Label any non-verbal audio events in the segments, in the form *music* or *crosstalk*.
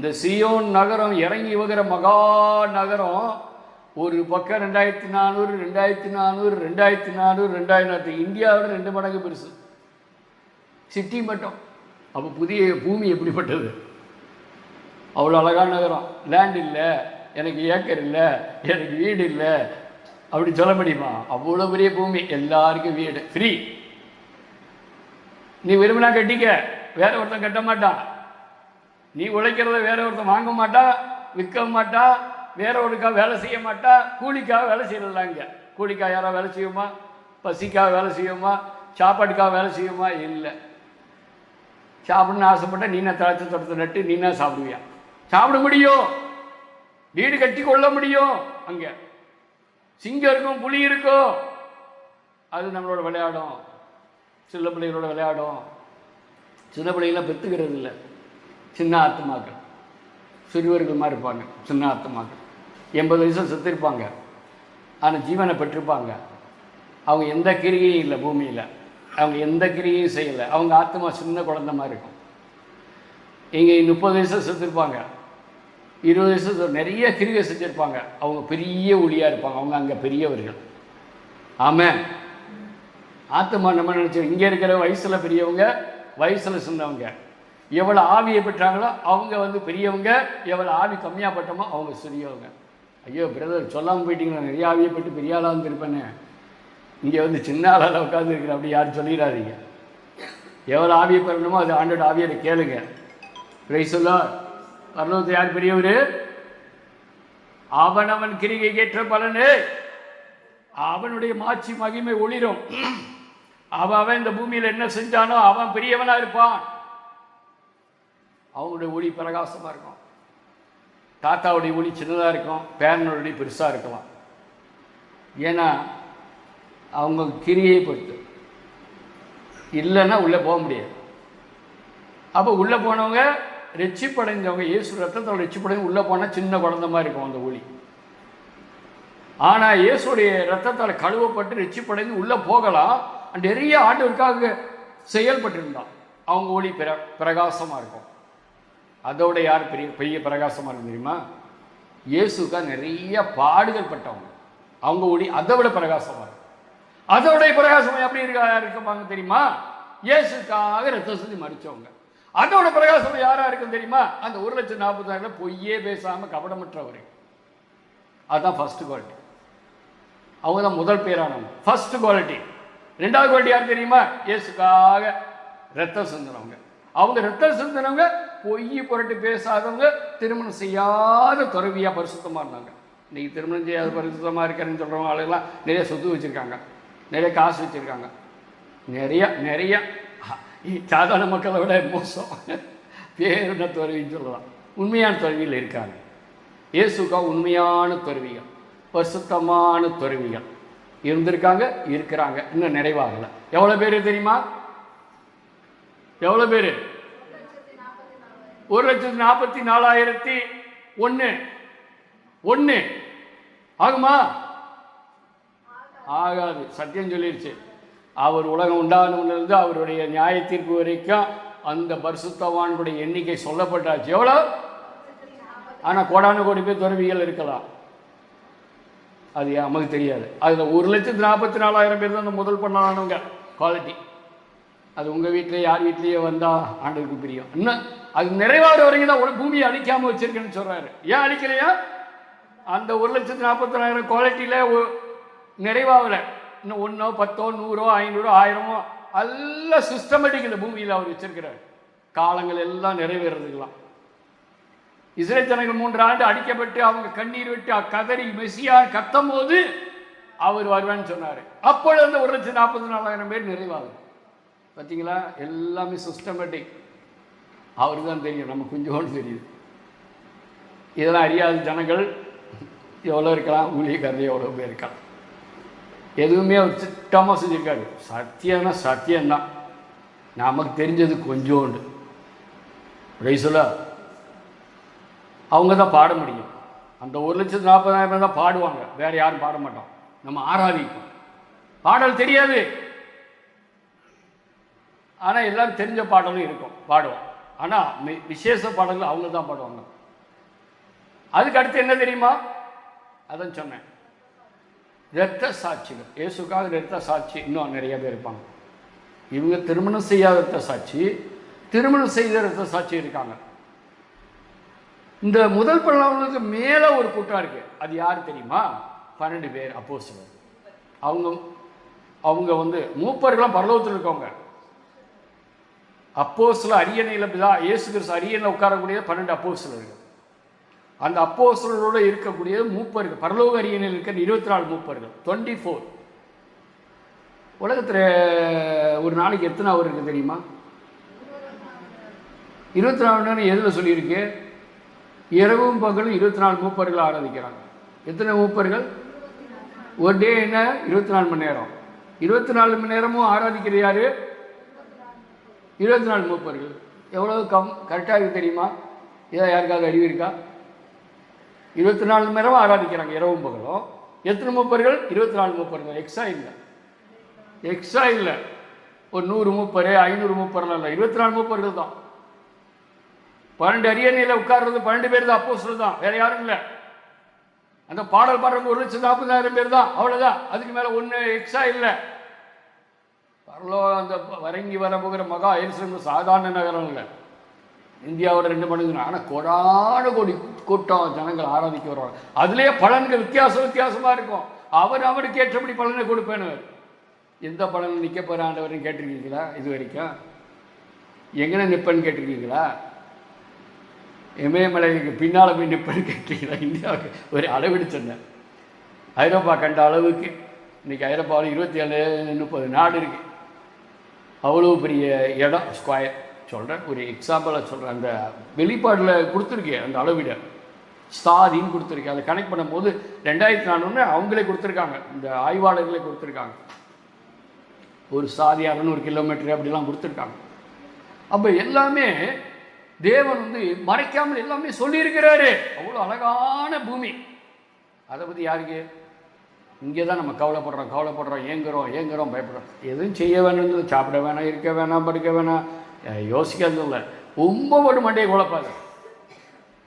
இந்த சியோன் நகரம் இறங்கி வருகிற மகா நகரம் ஒரு பக்கம் ரெண்டாயிரத்தி நானூறு ரெண்டாயிரத்தி நானூறு ரெண்டாயிரத்தி நானூறு ரெண்டாயிரத்தி இந்தியாவில் ரெண்டு மடங்கு பெருசு. சிட்டி மட்டும். அப்போ புதிய பூமி எப்படிப்பட்டது? அவ்வளோ அழகான நகரம். லேண்ட் இல்லை. எனக்கு ஏக்கர் இல்லை. எனக்கு வீடு இல்லை. அப்படி சொல்ல முடியுமா? அவ்வளோ பெரிய பூமி. எல்லாருக்கும் வீடு. ஃப்ரீ நீ விரும்பினா கட்டிக்க. வேற ஒருத்தன் கட்ட மாட்டான். நீ உழைக்கிறத வேற ஒருத்தன் வாங்க மாட்டா விற்க மாட்டா வேற ஒருக்கா வேலை செய்ய மாட்டா கூலிக்காக வேலை செய்யறதில்ல கூலிக்காக யாராவது வேலை செய்யுமா? பசிக்காக வேலை செய்யுமா? சாப்பாட்டுக்காக வேலை செய்யுமா? இல்லை. சாப்பிடணும்னு ஆசைப்பட்டா நீனா திராட்சை தோட்டத்தை நட்டு நீனா சாப்பிடுவியா? சாப்பிட முடியும். வீடு கட்டி கொள்ள முடியும். அங்கே. சிங்கம் இருக்கும் புலி இருக்கும். அது நம்மளோட விளையாடும். சில பிள்ளைகளோட விளையாடும். சின்ன பிள்ளைங்களாம் பெற்றுக்கிறது இல்லை சின்ன ஆத்துமாக்கள் சிறுவர்கள் மாதிரி இருப்பாங்க சின்ன ஆத்துமாக்கள் எண்பது வயசு செத்துருப்பாங்க. ஆனால் ஜீவனை பெற்றிருப்பாங்க. அவங்க எந்த கிரியையும் இல்லை பூமியில். அவங்க எந்த கிரியையும் செய்யலை. அவங்க ஆத்மா சின்ன குழந்த மாதிரி இருக்கும். இங்கே முப்பது வயசு செத்துருப்பாங்க. இருபது வயசு நிறைய கிரிகை செஞ்சுருப்பாங்க. அவங்க பெரிய ஒளியாக இருப்பாங்க. அவங்க அங்கே பெரியவர்கள். ஆமாம் ஆத்மா நம்ம நினச்சோம் இங்கே இருக்கிற வயசில் பெரியவங்க வயசில் சின்னவங்க. எவ்வளோ ஆவியை பெற்றாங்களோ அவங்க வந்து பெரியவங்க எவ்வளோ ஆவி கம்மியாக பட்டமோ அவங்க சிறியவங்க. ஐயோ பிரதர் சொல்லாமல் போயிட்டீங்களா நிறைய ஆவியை பெற்று பெரிய ஆளாக இருந்திருப்பேனே இங்கே வந்து சின்ன ஆளால் உட்காந்துருக்கிற அப்படி யாரும் சொல்லிடாதீங்க. எவ்வளோ ஆவியை பெறணுமோ அது ஆண்டோட ஆவியை கேளுங்க. பிரைசல்லோ பரலோகத்தை யார் பெரியவர்? அவனவன் கிரிகை கேட்ட பலனு. அவனுடைய மாட்சி மகிமை ஒளிரும். *clears throat* அவன் அவன் இந்த பூமியில் என்ன செஞ்சானோ அவன் பெரியவனாக இருப்பான். அவங்களுடைய ஒளி பிரகாசமாக இருக்கும். தாத்தாவுடைய ஒளி சின்னதாக இருக்கும் பேரனுடைய பெருசாக இருக்கலாம். ஏன்னா அவங்க கிரியை பொறுத்து. இல்லைன்னா உள்ளே போக முடியாது. அப்போ உள்ளே போனவங்க ரெச்சிப்படைஞ்சவங்க இயேசு ரத்தத்தோட ரெச்சிப்படைஞ்சு உள்ளே போனால் சின்ன குழந்த மாதிரி இருக்கும் அந்த ஒளி. ஆனால் இயேசுடைய ரத்தத்தால் கழுவப்பட்டு ரெச்சிப்படைந்து உள்ளே போகலாம். நிறைய ஆண்டவருக்காக செயல்பட்டிருந்தான். அவங்க ஒளி பிர பிரகாசமாக இருக்கும். அதோட யார் பெரிய பெரிய பிரகாசமாக இருக்கும் தெரியுமா? இயேசுக்கா நிறைய பாடுகள் பட்டவங்க. அவங்க ஒளி அதை விட பிரகாசமாக இருக்கும் அதோட பிரகாசம் எப்படி இருக்கா இருப்பாங்க தெரியுமா? இயேசுக்காக ரத்த சுத்தி மறிச்சவங்க அதோட பிரகாசம் யாரா இருக்கும் தெரியுமா? அந்த ஒரு லட்சம் நாற்பதாயிரம் பொய்யே பேசாம கபடமற்றவர். அதுதான் ஃபர்ஸ்ட் குவாலிட்டி அவங்க தான் முதல் பேரானவங்க. ஃபர்ஸ்ட் குவாலிட்டி ரெண்டாவது குவாலிட்டி யார் தெரியுமா? இயேசுக்காக ரத்தம் சிந்தினவங்க அவங்க ரத்தம் சிந்தினவங்க பொய் புரட்டி பேசாதவங்க திருமணம் செய்யாத துறவியாக பரிசுத்தமாக இருந்தாங்க. இன்றைக்கி திருமணம் செய்யாத பரிசுத்தமாக இருக்கிறேன்னு சொல்கிறவங்க ஆளுங்கெல்லாம் நிறைய சொத்து வச்சிருக்காங்க. நிறைய காசு வச்சுருக்காங்க. நிறைய நிறைய. சாதாரண மக்களை விட மோசம். பேருன துறவின்னு சொல்லலாம். உண்மையான துறவிகள் இருக்காங்க. இயேசுக்கா உண்மையான துறவிகள். பரிசுத்தமான துறவிகள். இருந்திருக்காங்க இருக்கிறாங்க. இன்னும் நிறைவாகலை. எவ்வளோ பேர் தெரியுமா? எவ்வளோ பேர்? ஒரு லட்சத்தி நாற்பத்தி நாலாயிரத்தி ஒன்று ஒன்று ஆகுமா? ஆகாது. சத்தியம் சொல்லிருச்சு. அவர் உலகம் உண்டானவனிலிருந்து அவருடைய நியாய தீர்ப்பு வரைக்கும் அந்த பரிசுத்தவான்களுடைய எண்ணிக்கை சொல்லப்பட்டாச்சு. எவ்வளோ ஆனால் கோடான கோடி பேர் துறவிகள் இருக்கலாம். அது நமக்கு தெரியாது. அதில் ஒரு லட்சத்து நாற்பத்தி நாலாயிரம் பேர் தான் அந்த முதல் பண்ணானவங்க குவாலிட்டி அது உங்கள் வீட்டிலே யார் வீட்லேயே வந்தால் ஆண்டுக்கு பிரியம். இன்னும் அது நிறைவாடு வரைக்கும் தான் ஒரு பூமியை அழிக்காமல் வச்சிருக்கேன்னு சொல்கிறாரு ஏன் அழிக்கலையா? அந்த ஒரு லட்சத்து நாற்பத்தனாயிரம் குவாலிட்டியில் நிறைவாகலை. இன்னும் ஒன்றோ பத்தோ நூறோ ஐநூறோ ஆயிரமோ எல்லாம் சிஸ்டமேட்டிக் இந்த பூமியில் அவர் வச்சிருக்கிறார். காலங்கள் எல்லாம் நிறைவேறதுக்கெல்லாம். இஸ்ரேல் ஜனங்கள் மூன்று ஆண்டு அடிக்கப்பட்டு அவங்க கண்ணீர் விட்டு அக்கதறி மெஸ்ஸியா கத்தும் போது அவர் வருவான்னு சொன்னார். அப்பொழுது அந்த ஒரு லட்சம் நாற்பத்தி நாலாயிரம் பேர் நிறைவாகும் பார்த்தீங்களா எல்லாமே சிஸ்டமேட்டிக் அவருக்கு தான் தெரியும். நம்ம கொஞ்சோண்டு தெரியுது. இதெல்லாம் அறியாத ஜனங்கள் எவ்வளோ இருக்கலாம்? ஊழியக்காரர் எவ்வளோ பேர் இருக்கலாம். எதுவுமே அவர் திட்டமாக செஞ்சுருக்காரு. சத்தியம்னா சத்தியம்தான். நமக்கு தெரிஞ்சது கொஞ்சோண்டு. ரைசுலா அவங்க தான் பாட முடியும். அந்த ஒரு லட்சத்து நாற்பதாயிரம் பேர் தான் பாடுவாங்க. வேற யாரும் பாட மாட்டோம். நம்ம ஆராதிப்போம். பாடல் தெரியாது. ஆனால் எல்லாம் தெரிஞ்ச பாடலும் இருக்கும் பாடுவோம். ஆனால் மி- விசேஷ பாடல்கள் அவங்க தான் பாடுவாங்க. அதுக்கு அடுத்து என்ன தெரியுமா? அதான் சொன்னேன். இரத்த சாட்சிகள். இயேசுக்காக இரத்த சாட்சி. இன்னும் நிறைய பேர் இருப்பாங்க. இவங்க திருமணம் செய்யாத இரத்த சாட்சி திருமணம் செய்த இரத்த சாட்சி இருக்காங்க. இந்த முதல் பல்லாவதுக்கு மேலே ஒரு கூட்டம் இருக்குது அது யார் தெரியுமா? பன்னெண்டு பேர் அப்போ அவங்க அவங்க வந்து மூப்பர்களாம் பரலோகத்தில் இருக்கவங்க. அப்போஸ்ல அரியணையில் பிதா இயேசு கிறிஸ்து அரியணையில் உட்காரக்கூடிய பன்னெண்டு அப்போஸ்தலர்கள். அந்த அப்போஸ்தலரோட இருக்கக்கூடிய மூப்பர்கள். பரலோக அரியணையில் இருக்கிற இருபத்தி நாலு மூப்பர்கள். டுவெண்ட்டி ஃபோர் உலகத்தில் ஒரு நாளைக்கு எத்தனை அவர் இருக்குது தெரியுமா? இருபத்தி நாலு நேரம் எதில் சொல்லியிருக்கு? இரவும் பகலும் இருபத்தி நாலு மூப்பர்கள் ஆராதிக்கிறாங்க. எத்தனை மூப்பர்கள்? ஒரு டே என்ன? இருபத்தி நாலு மணி நேரம். இருபத்தி நாலு மணி நேரமும் ஆராதிக்கிற யாரு? இருபத்தி நாலு மூப்பர்கள். எவ்வளவு கம் கரெக்டாக இருக்கு தெரியுமா? ஏதோ யாருக்காவது அறிவு இருக்கா இருபத்தி நாலு மணி நேரம் ஆராதிக்கிறாங்க? இரவும் பகலும் எத்தனை மூப்பர்கள்? இருபத்தி நாலு மூப்பர்கள். எக்ஸ்ட்ரா இல்லை. எக்ஸ்ட்ரா இல்லை. ஒரு நூறு மூப்பர் ஐநூறு மூப்பர்லாம் இல்லை. இருபத்தி நாலு மூப்பர்கள் தான். பன்னெண்டு அரியணையில் உட்கார்றது பன்னெண்டு பேர் தான் அப்போ தான். வேற யாரும் இல்லை. அந்த பாடல் பாடுறவங்க ஒரு லட்சம் நாற்பதாயிரம் பேர் தான். அவ்வளோதான் அதுக்கு மேலே ஒன்று எக்ஸ்ட்ரா இல்லை. பரலோ அந்த வரங்கி வர போகிற மகா எரிசலம் சாதாரண நகரம் இல்லை இந்தியாவோட ரெண்டு மடங்கு ஆனால் கொடான கோடி கூட்டம் ஜனங்கள் ஆராதிக்க வருவாங்க. அதுலேயே பலன்கள் வித்தியாசம் வித்தியாசமாக இருக்கும். அவர் அவருக்கு ஏற்றபடி பலனை கொடுப்பேன்னு எந்த பலன் நிற்க போகிற ஆண்டவர்னு கேட்டிருக்கீங்களா? இது வரைக்கும்? எங்கே நிற்பேன்னு கேட்டிருக்கீங்களா? இமயமலைக்கு பின்னால் போய் நிற்பேன்னு கேட்டிருக்கீங்களா இந்தியாவுக்கு ஒரு அளவீடு சொன்னேன். ஐரோப்பா கண்ட அளவுக்கு. இன்றைக்கி ஐரோப்பாவில் இருபத்தி ஏழு முப்பது நாடு இருக்குது அவ்வளோ பெரிய இடம் ஸ்கொயர் சொல்கிறேன் ஒரு எக்ஸாம்பிளாக சொல்கிறேன் அந்த வெளிப்பாடில் கொடுத்துருக்கேன் அந்த அளவிட. ஸ்தாதின்னு கொடுத்துருக்கேன் அதை கனெக்ட் பண்ணும்போது ரெண்டாயிரத்தி நானூறு அவங்களே கொடுத்துருக்காங்க. இந்த ஆய்வாளர்களே கொடுத்துருக்காங்க. ஒரு சாதி அறநூறு கிலோமீட்டர் அப்படிலாம் கொடுத்துருக்காங்க. அப்போ எல்லாமே தேவன் வந்து மறைக்காமல் எல்லாமே சொல்லியிருக்கிறாரு. அவ்வளோ அழகான பூமி. அதை பற்றி யாருக்கு? இங்கே தான் நம்ம கவலைப்படுறோம் கவலைப்படுறோம் ஏங்குறோம் ஏங்குறோம் பயப்படுறோம். எதுவும் செய்ய வேணும்னு சாப்பிட வேணாம் இருக்க வேணாம் படுக்க வேணாம். யோசிக்கிறது இல்லை. ரொம்ப ஒரு மண்டையை குழப்பாது.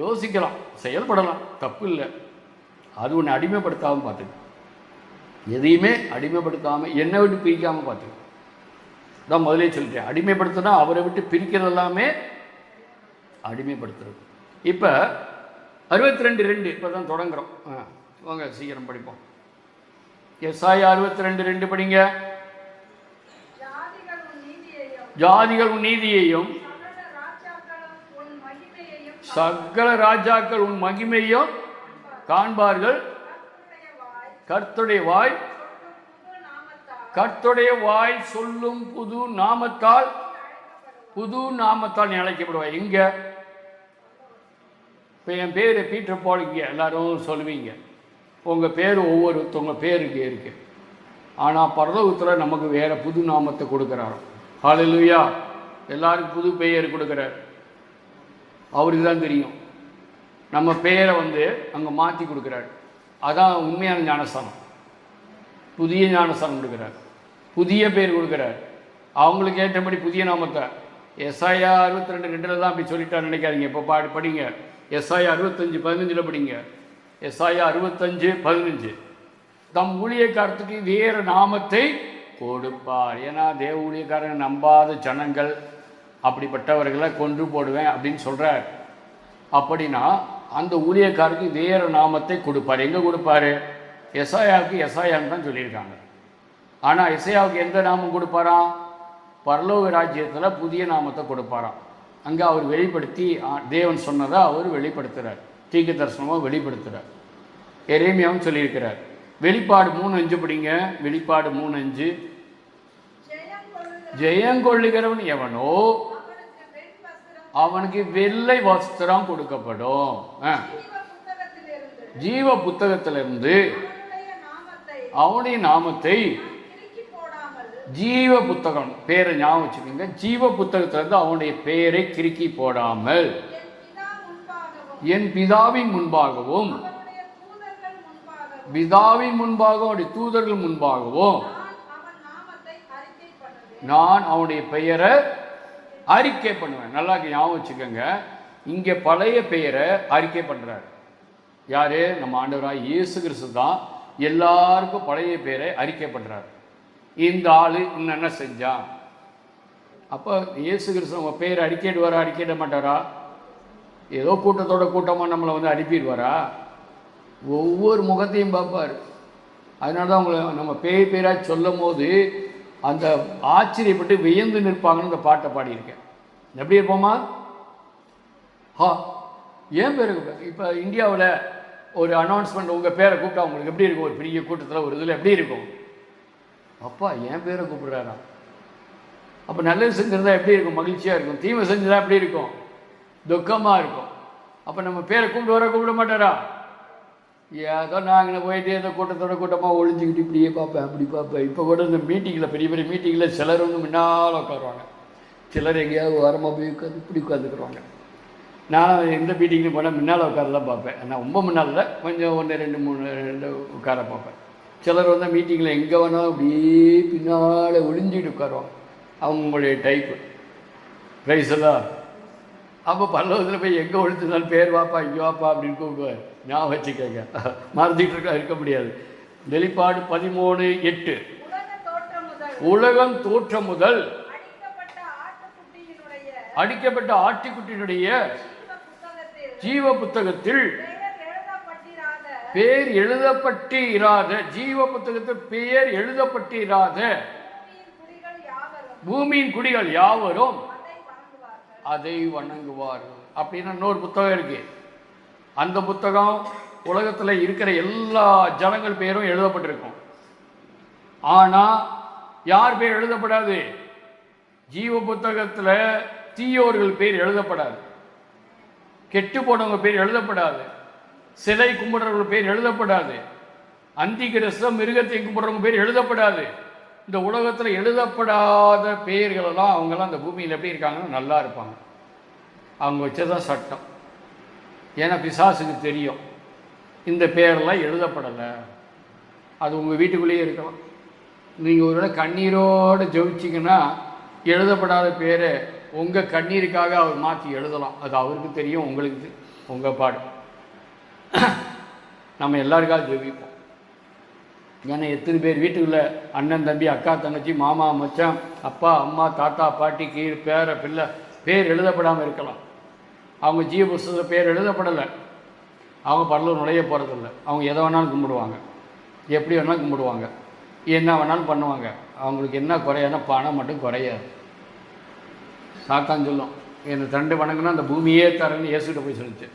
யோசிக்கலாம் செயல்படலாம் தப்பு இல்லை. அது ஒன்று அடிமைப்படுத்தாமல் பார்த்துக்க எதையுமே அடிமைப்படுத்தாமல் என்னை விட்டு பிரிக்காமல் பார்த்துக்க தான் முதலே சொல்லிட்டேன். அடிமைப்படுத்தினா அவரை விட்டு பிரிக்கிறது எல்லாமே அடிமைப்படுத்துறது. இப்போ அறுபத்தி ரெண்டு ரெண்டு இப்போ தான் தொடங்குறோம் வாங்க சீக்கிரம் படிப்போம். எஸ்ஐ அறுபத்தி ரெண்டு ரெண்டு படிங்க. ஜாதிகள் உன் நீதியையும் சகல ராஜாக்கள் உன் மகிமையும் காண்பார்கள். கர்த்தருடைய வாய் கர்த்தருடைய வாய் சொல்லும் புது நாமத்தால் புது நாமத்தால் நீ அழைக்கப்படுவாய். இங்க. இப்போ என் பேர் பீட்டர் பால் இங்கே. எல்லாரும் சொல்லுவீங்க. உங்கள் பேர் ஒவ்வொருத்தவங்க பேர் இங்கே இருக்கு. ஆனால் பரலோகத்தில் நமக்கு வேறு புது நாமத்தை கொடுக்குறாரோ. ஹalleluya எல்லாருக்கும் புது பெயர் கொடுக்குறார். அவருக்கு தான் தெரியும். நம்ம பெயரை வந்து அங்கே மாற்றி கொடுக்குறாரு. அதான் உண்மையான ஞானஸ்தானம். புதிய ஞானஸ்தானம் கொடுக்குறார். புதிய பேர் கொடுக்குறார். அவங்களுக்கு ஏற்றபடி புதிய நாமத்தை. எஸ்ஐயா அறுபத்தி ரெண்டு ரெண்டில் தான் அப்படி சொல்லிட்டான்னு நினைக்காதீங்க. இப்போ பாடி படிங்க. எஸ்ஐயா அறுபத்தஞ்சு பதினஞ்சில் படிங்க. எஸ்ஐயா அறுபத்தஞ்சு பதினஞ்சு. தம் ஊழியக்காரத்துக்கு வேறு நாமத்தை கொடுப்பார். ஏன்னா தேவ ஊழியக்காரன் நம்பாத ஜனங்கள் அப்படிப்பட்டவர்களை கொன்று போடுவேன் அப்படின்னு சொல்கிறார் அப்படின்னா அந்த ஊழியக்காருக்கு வேறு நாமத்தை கொடுப்பார். எங்கே கொடுப்பாரு? எஸ்ஐயாவுக்கு எஸ்ஐயான்னு தான் சொல்லியிருக்காங்க. ஆனால் எஸ்ஐயாவுக்கு எந்த நாமம் கொடுப்பாராம்? பரலோக ராஜ்யத்தில் புதிய நாமத்தை கொடுப்பாராம். அங்கே அவர் வெளிப்படுத்தி ஆ, தேவன் சொன்னதை அவர் வெளிப்படுத்துகிறார் தீர்க்க தரிசனமாக வெளிப்படுத்துகிறார் எரேமியாவும் சொல்லியிருக்கிறார். வெளிப்பாடு மூணு அஞ்சு படிங்க. வெளிப்பாடு மூணு அஞ்சு. ஜெயங்கொள்ளுகிறவன் எவனோ அவனுக்கு வெள்ளை வஸ்திரம் கொடுக்கப்படும். ஆ. ஜீவ புத்தகத்திலிருந்து அவனுடைய நாமத்தை ஜீவ புத்தகம் பேரை ஞாபகம் வச்சுக்கோங்க. ஜீவ புத்தகத்திலிருந்து அவனுடைய பெயரை கிறுக்கி போடாமல் என் முன்பாகவும் பிதாவின் முன்பாகவும் அவனுடைய தூதர்கள் முன்பாகவும் பிதாவின் முன்பாகவும் அவருடைய தூதர்கள் முன்பாகவும் நான் அவனுடைய பெயரை அறிக்கை பண்ணுவேன். நல்லா ஞாபகம் வச்சுக்கோங்க. இங்கே பழைய பெயரை அறிக்கை பண்ணுறார் யார்? நம்ம ஆண்டவராக இயேசு கிறிஸ்து தான் எல்லாருக்கும் பழைய பெயரை அறிக்கை பண்ணுறார் இந்த ஆள் என்னென்ன செஞ்சான்? அப்போ இயேசு கிறிஸ்து நம்ம பேர் அறிக்கையிடுவாரா அறிக்கையிட மாட்டாரா? ஏதோ கூட்டத்தோட கூட்டமாக நம்மளை வந்து அனுப்பிடுவாரா? ஒவ்வொரு முகத்தையும் பார்ப்பார். அதனால தான் அவங்களை நம்ம பேய் பேராக சொல்லும் போது அந்த ஆச்சரியப்பட்டு வியந்து நிற்பாங்கன்னு இந்த பாட்டை பாடியிருக்கேன். எப்படி இருப்போமா? ஹா ஏன் பேர் இப்போ இந்தியாவில் ஒரு அனௌன்ஸ்மெண்ட் உங்கள் பேரை கூப்பிட்டா உங்களுக்கு எப்படி இருக்கும்? ஒரு பெரிய கூட்டத்தில் ஒரு இதில் எப்படி இருக்கும்? அப்பா என் பேரை கூப்பிடுறாரா அப்போ நல்லது செஞ்சிருந்தா எப்படி இருக்கும்? மகிழ்ச்சியாக இருக்கும். தீமை செஞ்சதா எப்படி இருக்கும்? துக்கமாக இருக்கும். அப்போ நம்ம பேரை கூப்பிட்டு வர கூப்பிட மாட்டாரா? ஏதோ நாங்கள் போயிட்டு ஏதோ கூட்டத்தோட கூட்டமாக ஒழிஞ்சிக்கிட்டு இப்படியே பார்ப்பேன் அப்படி பார்ப்பேன். இப்போ கூட இந்த மீட்டிங்கில் பெரிய பெரிய மீட்டிங்கில் சிலர் வந்து முன்னால் உட்காருவாங்க. சிலர் எங்கேயாவது ஓரமாக போய் உட்காந்து இப்படி உட்காந்துக்குருவாங்க நான் எந்த மீட்டிங்லையும் போனால் முன்னால் உட்கார தான் பார்ப்பேன். நான் ரொம்ப முன்னால் இல்லை கொஞ்சம் ஒன்று ரெண்டு மூணு ரெண்டு உட்கார பார்ப்பேன். சிலர் வந்து மீட்டிங்கில் எங்கே வேணாலும் அப்படியே பின்னால் ஒளிஞ்சிட்டு உட்காருவாங்க. அவங்களுடைய டைப்பு ரைஸ் எல்லாம் அப்போ பல்லவத்தில் போய் எங்கே ஒழிச்சிருந்தாலும் பேர் வாப்பா இங்கே வாப்பா அப்படின்னு கூப்பிடுவார். நான் வச்சுக்கோங்க. மறந்துட்டு இருக்கா இருக்க முடியாது. வெளிப்பாடு பதிமூணு எட்டு. உலகம் தோற்றம் முதல் அடிக்கப்பட்ட ஆட்டுக்குட்டியினுடைய ஜீவ புத்தகத்தில் பேர் எழுதப்பட்டு இராத ஜீவ புத்தகத்தில் பெயர் எழுதப்பட்டு இராத பூமியின் குடிகள் யாவரும் அதை வணங்குவார்கள் அப்படின்னு இன்னொரு புத்தகம் இருக்குது அந்த புத்தகம் உலகத்தில் இருக்கிற எல்லா ஜனங்கள் பேரும் எழுதப்பட்டிருக்கும். ஆனால் யார் பேர் எழுதப்படாது? ஜீவ புத்தகத்தில் தீயோர்கள் பேர் எழுதப்படாது. கெட்டு போனவங்க பேர் எழுதப்படாது. சிலை கும்பிடுறவங்க பேர் எழுதப்படாது. அந்திகிறிஸ்தம் மிருகத்தை கும்பிடுறவங்க பேர் எழுதப்படாது. இந்த உலகத்தில் எழுதப்படாத பெயர்களெல்லாம் அவங்கெல்லாம் அந்த பூமியில் எப்படி இருக்காங்கன்னா நல்லா இருப்பாங்க. அவங்க வச்சதான் சட்டம். ஏன்னா பிசாசுக்கு தெரியும். இந்த பேரெல்லாம் எழுதப்படலை. அது உங்கள் வீட்டுக்குள்ளேயே இருக்கலாம். நீங்கள் ஒருவேளை கண்ணீரோடு ஜெபிச்சிங்கன்னா எழுதப்படாத பேரை உங்கள் கண்ணீருக்காக அவர் மாற்றி எழுதலாம். அது அவருக்கு தெரியும் உங்களுக்கு உங்கள் பாடு. நம்ம எல்லாருக்காக ஜெபிப்போம் ஏன்னா எத்தனை பேர் வீட்டுக்குள்ளே அண்ணன் தம்பி அக்கா தங்கச்சி மாமா மச்சான் அப்பா அம்மா தாத்தா பாட்டி கீழ் பேர பிள்ளை பேர் எழுதப்படாமல் இருக்கலாம். அவங்க ஜீவ புஸ்தகத்தில் பேர் எழுதப்படலை. அவங்க பரலூர் நுழைய போகிறதில்ல அவங்க எதை வேணாலும் கும்பிடுவாங்க. எப்படி வேணாலும் கும்பிடுவாங்க. என்ன வேணாலும் பண்ணுவாங்க. அவங்களுக்கு என்ன குறையாதுன்னா பணம் மட்டும் குறையாது. சாத்தான் சொல்லும். என்னை தண்டு வணங்கினா அந்த பூமியே தரேன்னு இயேசுகிட்ட போய் சொல்லிச்சு.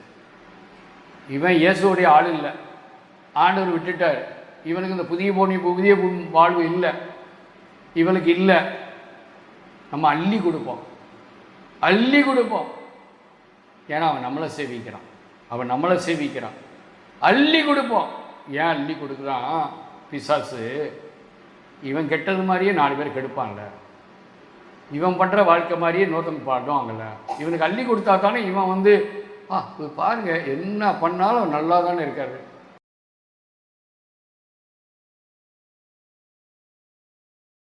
இவன் இயேசுடைய ஆள் இல்லை. ஆண்டவர் விட்டுட்டார். இவனுக்கு இந்த புதிய போனி புதிய வாழ்வு இல்லை. இவனுக்கு இல்லை. நம்ம அள்ளி கொடுப்போம். அள்ளி கொடுப்போம். ஏன்னா அவன் நம்மளை சேவிக்கிறான். அவன் நம்மளை சேவிக்கிறான். அள்ளி கொடுப்போம். ஏன் அள்ளி கொடுக்குறான்? பிசாசு இவன் கெட்டது மாதிரியே நாலு பேர் கெடுப்பான்ல. இவன் பண்ணுற வாழ்க்கை மாதிரியே இன்னொருத்தங்க பாடுவாங்கல்ல இவனுக்கு அள்ளி கொடுத்தா தானே இவன் வந்து ஆ இவர் பாருங்க என்ன பண்ணாலும் நல்லா தானே இருக்காரு.